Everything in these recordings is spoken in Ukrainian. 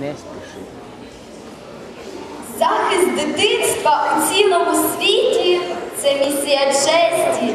не спіши. Захист дитинства у цілому світі це місія честі.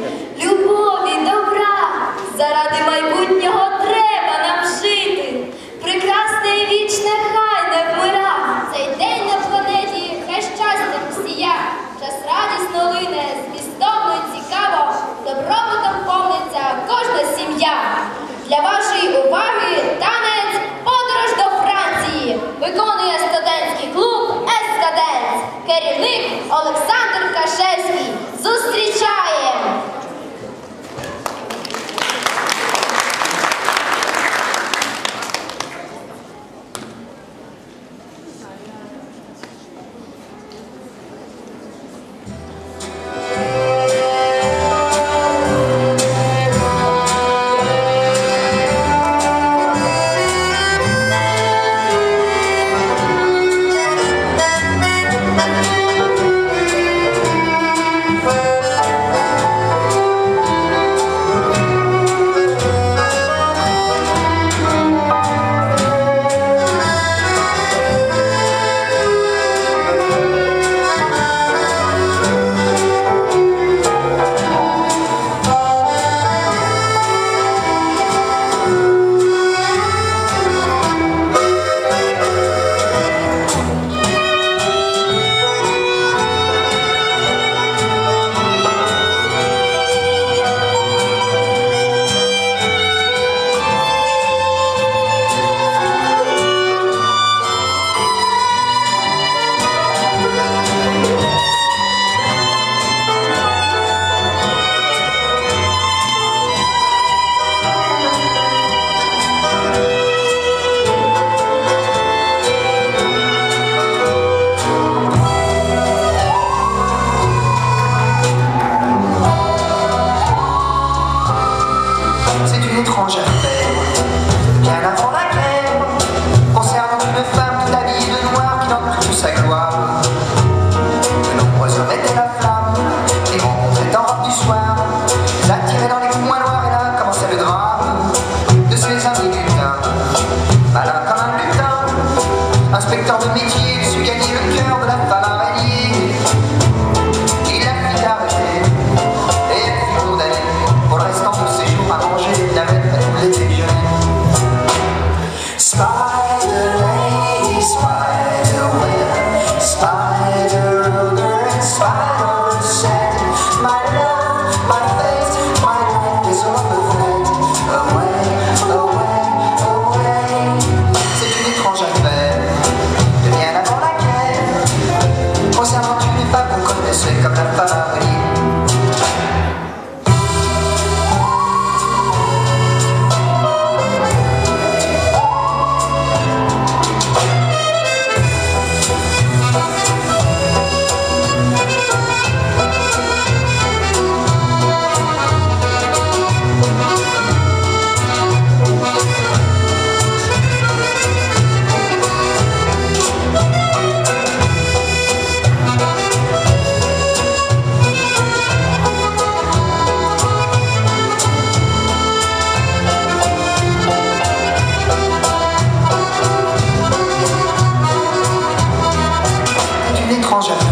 Roger. Bonjour.